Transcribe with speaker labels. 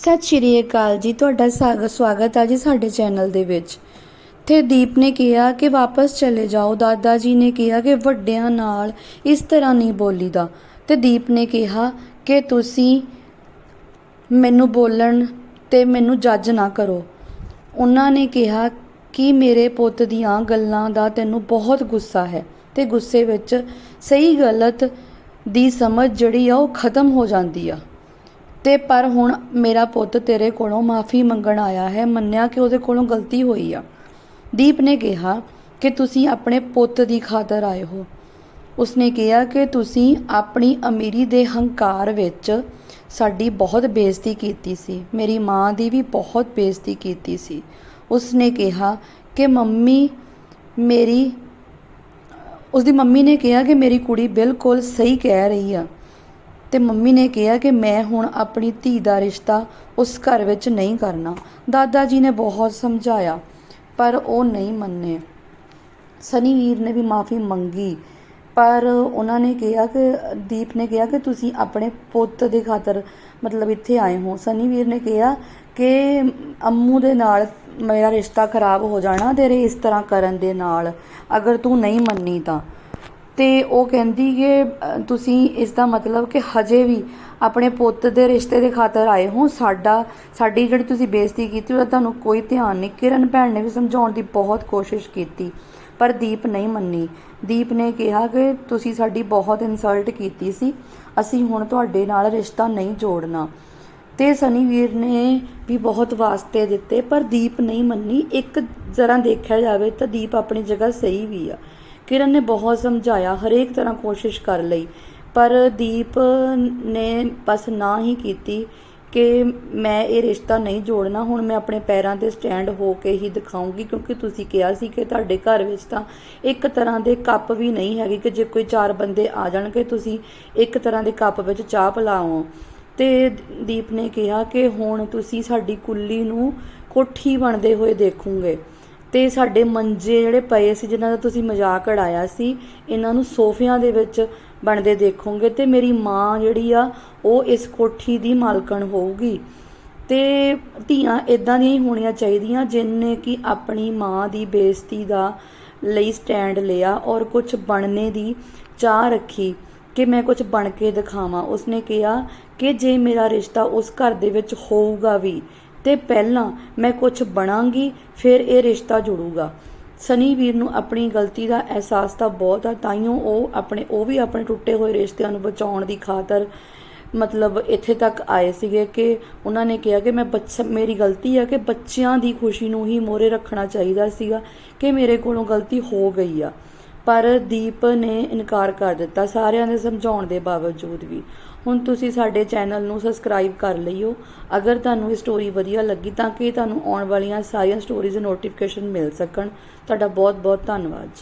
Speaker 1: ਸਤਿ ਸ਼੍ਰੀ ਅਕਾਲ ਜੀ, ਤੁਹਾਡਾ ਸਾਗ- ਸਵਾਗਤ ਹੈ ਜੀ ਸਾਡੇ ਚੈਨਲ ਦੇ ਵਿੱਚ। ਤੇ ਦੀਪ ਨੇ ਕਿਹਾ ਕਿ ਵਾਪਸ ਚਲੇ ਜਾਓ, ਦਾਦਾ ਜੀ ਨੇ ਕਿਹਾ ਕਿ ਵੱਡਿਆਂ ਨਾਲ ਇਸ ਤਰ੍ਹਾਂ ਨਹੀਂ ਬੋਲੀਦਾ। ਤੇ ਦੀਪ ਨੇ ਕਿਹਾ ਕਿ ਤੁਸੀਂ ਮੈਨੂੰ ਬੋਲਣ ਤੇ ਮੈਨੂੰ ਜੱਜ ਨਾ ਕਰੋ। ਉਹਨਾਂ ਨੇ ਕਿਹਾ ਕਿ ਮੇਰੇ ਪੁੱਤ ਦੀਆਂ ਗੱਲਾਂ ਦਾ ਤੈਨੂੰ ਬਹੁਤ ਗੁੱਸਾ ਹੈ ਤੇ ਗੁੱਸੇ ਵਿੱਚ ਸਹੀ ਗਲਤ ਦੀ ਸਮਝ ਜਿਹੜੀ ਆ ਉਹ ਖਤਮ ਹੋ ਜਾਂਦੀ ਆ। ਤੇ ਪਰ ਹੁਣ ਮੇਰਾ ਪੁੱਤ ਤੇਰੇ ਕੋਲੋਂ ਮਾਫੀ ਮੰਗਣ ਆਇਆ ਹੈ। ਮੰਨਿਆ ਕਿ ਉਹਦੇ ਕੋਲੋਂ ਗਲਤੀ ਹੋਈ ਆ। ਦੀਪ ਨੇ ਕਿਹਾ ਕਿ ਤੁਸੀਂ ਆਪਣੇ ਪੁੱਤ ਦੀ ਖਾਤਰ ਆਏ ਹੋ। ਉਸਨੇ ਕਿਹਾ ਕਿ ਤੁਸੀਂ ਆਪਣੀ ਅਮੀਰੀ ਦੇ ਹੰਕਾਰ ਵਿੱਚ ਸਾਡੀ ਬਹੁਤ ਬੇਇੱਜ਼ਤੀ ਕੀਤੀ ਸੀ। ਮੇਰੀ ਮਾਂ ਦੀ ਵੀ ਬਹੁਤ ਬੇਇੱਜ਼ਤੀ ਕੀਤੀ ਸੀ। ਉਸਨੇ ਕਿਹਾ ਕਿ ਮੰਮੀ ਮੇਰੀ, ਉਸਦੀ ਮੰਮੀ ਨੇ ਕਿਹਾ ਕਿ ਮੇਰੀ ਕੁੜੀ ਬਿਲਕੁਲ ਸਹੀ ਕਹਿ ਰਹੀ ਆ। ਤੇ ਮੰਮੀ ਨੇ ਕਿਹਾ ਕਿ ਮੈਂ ਹੁਣ ਆਪਣੀ ਧੀ ਦਾ ਰਿਸ਼ਤਾ ਉਸ ਘਰ ਵਿੱਚ ਨਹੀਂ ਕਰਨਾ। ਦਾਦਾ ਜੀ ਨੇ ਬਹੁਤ ਸਮਝਾਇਆ, ਪਰ ਉਹ ਨਹੀਂ ਮੰਨੇ। ਸਨੀ ਵੀਰ ਨੇ ਵੀ ਮਾਫੀ ਮੰਗੀ, ਪਰ ਉਹਨਾਂ ਨੇ ਕਿਹਾ ਕਿ, ਦੀਪ ਨੇ ਕਿਹਾ ਕਿ ਤੁਸੀਂ ਆਪਣੇ ਪੁੱਤ ਦੇ ਖਾਤਰ ਮਤਲਬ ਇੱਥੇ ਆਏ ਹੋ। ਸਨੀ ਵੀਰ ਨੇ ਕਿਹਾ ਕਿ ਅੰਮੂ ਦੇ ਨਾਲ ਮੇਰਾ ਰਿਸ਼ਤਾ ਖਰਾਬ ਹੋ ਜਾਣਾ, ਤੇਰੇ ਇਸ ਤਰ੍ਹਾਂ ਕਰਨ ਦੇ ਨਾਲ। ਅਗਰ ਤੂੰ ਨਹੀਂ ਮੰਨੀ ਤਾਂ। ਤੇ ਉਹ ਕਹਿੰਦੀ ਕਿ ਤੁਸੀਂ ਇਸ ਦਾ ਮਤਲਬ ਕਿ ਹਜੇ ਵੀ ਆਪਣੇ ਪੁੱਤ ਦੇ ਰਿਸ਼ਤੇ ਦੇ ਖਾਤਰ ਆਏ ਹੋ। ਸਾਡਾ, ਸਾਡੀ ਜਿਹੜੀ ਤੁਸੀਂ ਬੇਇੱਜ਼ਤੀ ਕੀਤੀ, ਉਹਦਾ ਤੁਹਾਨੂੰ ਕੋਈ ਧਿਆਨ ਨਹੀਂ। ਕਿਰਨ ਭੈਣ ਨੇ ਵੀ ਸਮਝਾਉਣ ਦੀ ਬਹੁਤ ਕੋਸ਼ਿਸ਼ ਕੀਤੀ, ਪਰ ਦੀਪ ਨਹੀਂ ਮੰਨੀ। ਦੀਪ ਨੇ ਕਿਹਾ ਕਿ ਤੁਸੀਂ ਸਾਡੀ ਬਹੁਤ ਇਨਸਲਟ ਕੀਤੀ ਸੀ। ਅਸੀਂ ਹੁਣ ਤੁਹਾਡੇ ਨਾਲ ਰਿਸ਼ਤਾ ਨਹੀਂ ਜੋੜਨਾ। ਤੇ ਸਨੀ ਵੀਰ ਨੇ ਵੀ ਬਹੁਤ ਵਾਸਤੇ ਦਿੱਤੇ, ਪਰ ਦੀਪ ਨਹੀਂ ਮੰਨੀ। ਇੱਕ ਜ਼ਰਾ ਦੇਖਿਆ ਜਾਵੇ ਤਾਂ ਦੀਪ ਆਪਣੀ ਜਗ੍ਹਾ ਸਹੀ ਵੀ ਆ। ਕਿਰਨ ਨੇ ਬਹੁਤ ਸਮਝਾਇਆ, ਹਰੇਕ ਤਰ੍ਹਾਂ ਕੋਸ਼ਿਸ਼ ਕਰ ਲਈ, ਪਰ ਦੀਪ ਨੇ ਬਸ ਨਾ ਹੀ ਕੀਤੀ ਕਿ ਮੈਂ ਇਹ ਰਿਸ਼ਤਾ ਨਹੀਂ ਜੋੜਨਾ, ਹੁਣ ਮੈਂ ਆਪਣੇ ਪੈਰਾਂ ਤੇ ਸਟੈਂਡ ਹੋ ਕੇ ਹੀ ਦਿਖਾਉਂਗੀ, ਕਿਉਂਕਿ ਤੁਸੀਂ ਕਿਹਾ ਸੀ ਕਿ ਤੁਹਾਡੇ ਘਰ ਵਿੱਚ ਤਾਂ ਇੱਕ ਤਰ੍ਹਾਂ ਦੇ ਕੱਪ ਵੀ ਨਹੀਂ ਹੈਗੇ ਕਿ ਜੇ ਕੋਈ ਚਾਰ ਬੰਦੇ ਆ ਜਾਣਗੇ, ਤੁਸੀਂ ਇੱਕ ਤਰ੍ਹਾਂ ਦੇ ਕੱਪ ਵਿੱਚ ਚਾਹ ਪਿਲਾਓ। ਤੇ ਦੀਪ ਨੇ ਕਿਹਾ ਕਿ ਹੁਣ ਤੁਸੀਂ ਸਾਡੀ ਕੁੱਲੀ ਨੂੰ ਕੋਠੀ ਬਣਦੇ ਹੋਏ ਦੇਖੋਗੇ। ਤੇ ਸਾਡੇ ਮੰਜੇ ਜਿਹੜੇ ਪਏ ਸੀ, ਜਿਨ੍ਹਾਂ ਦਾ ਤੁਸੀਂ ਮਜ਼ਾਕ ਉਡਾਇਆ ਸੀ, ਇਹਨਾਂ ਨੂੰ ਸੋਫਿਆਂ ਦੇ ਵਿੱਚ ਬਣਦੇ ਦੇਖੋਗੇ ਤੇ ਮੇਰੀ ਮਾਂ ਜਿਹੜੀ ਆ, ਉਹ ਇਸ ਕੋਠੀ ਦੀ ਮਾਲਕਣ ਹੋਊਗੀ। ਤੇ ਧੀਆਂ ਇਦਾਂ ਦੀਆਂ ਹੀ ਹੋਣੀਆਂ ਚਾਹੀਦੀਆਂ ਜਿਨਨੇ ਕਿ ਆਪਣੀ ਮਾਂ ਦੀ ਬੇਇੱਜ਼ਤੀ ਦਾ ਲਈ ਸਟੈਂਡ ਲਿਆ ਔਰ ਕੁਝ ਬਣਨੇ ਦੀ ਚਾਹ ਰੱਖੀ ਕਿ ਮੈਂ ਕੁਝ ਬਣ ਕੇ ਦਿਖਾਵਾਂ। ਉਸਨੇ ਕਿਹਾ ਕਿ ਜੇ ਮੇਰਾ ਰਿਸ਼ਤਾ ਉਸ ਘਰ ਦੇ ਵਿੱਚ ਹੋਊਗਾ ਵੀ ਤੇ ਪਹਿਲਾਂ ਮੈਂ ਕੁਝ ਬਣਾਂਗੀ, ਫਿਰ ਇਹ ਰਿਸ਼ਤਾ ਜੁੜੂਗਾ। ਸਨੀ ਵੀਰ ਨੂੰ ਆਪਣੀ ਗਲਤੀ ਦਾ ਅਹਿਸਾਸ ਤਾਂ ਬਹੁਤ ਆ ਤਾਈਓ ਉਹ ਆਪਣੇ, ਉਹ ਵੀ ਆਪਣੇ ਟੁੱਟੇ ਹੋਏ ਰਿਸ਼ਤਿਆਂ ਨੂੰ ਬਚਾਉਣ ਦੀ ਖਾਤਰ ਮਤਲਬ ਇੱਥੇ ਤੱਕ ਆਏ ਸੀਗੇ ਕਿ ਉਹਨਾਂ ਨੇ ਕਿਹਾ ਕਿ ਮੈਂ ਬੱਚਾ, ਮੇਰੀ ਗਲਤੀ ਆ ਕਿ ਬੱਚਿਆਂ ਦੀ ਖੁਸ਼ੀ ਨੂੰ ਹੀ ਮੋਰੇ ਰੱਖਣਾ ਚਾਹੀਦਾ ਸੀਗਾ ਕਿ ਮੇਰੇ ਕੋਲੋਂ ਗਲਤੀ ਹੋ ਗਈ ਆ। ਪਰ ਦੀਪ ਨੇ ਇਨਕਾਰ ਕਰ ਦਿੱਤਾ, ਸਾਰਿਆਂ ਦੇ ਸਮਝਾਉਣ ਦੇ ਬਾਵਜੂਦ ਵੀ। ਹੁਣ ਤੁਸੀਂ ਸਾਡੇ ਚੈਨਲ ਨੂੰ ਸਬਸਕ੍ਰਾਈਬ ਕਰ ਲਈਓ। ਅਗਰ ਤੁਹਾਨੂੰ ਇਹ ਸਟੋਰੀ ਵਧੀਆ ਲੱਗੀ ਤਾਂ ਕਿ ਤੁਹਾਨੂੰ ਆਉਣ ਵਾਲੀਆਂ ਸਾਰੀਆਂ ਸਟੋਰੀਜ਼ ਨੋਟੀਫਿਕੇਸ਼ਨ ਮਿਲ ਸਕਣ। ਤੁਹਾਡਾ ਬਹੁਤ ਬਹੁਤ ਧੰਨਵਾਦ ਜੀ।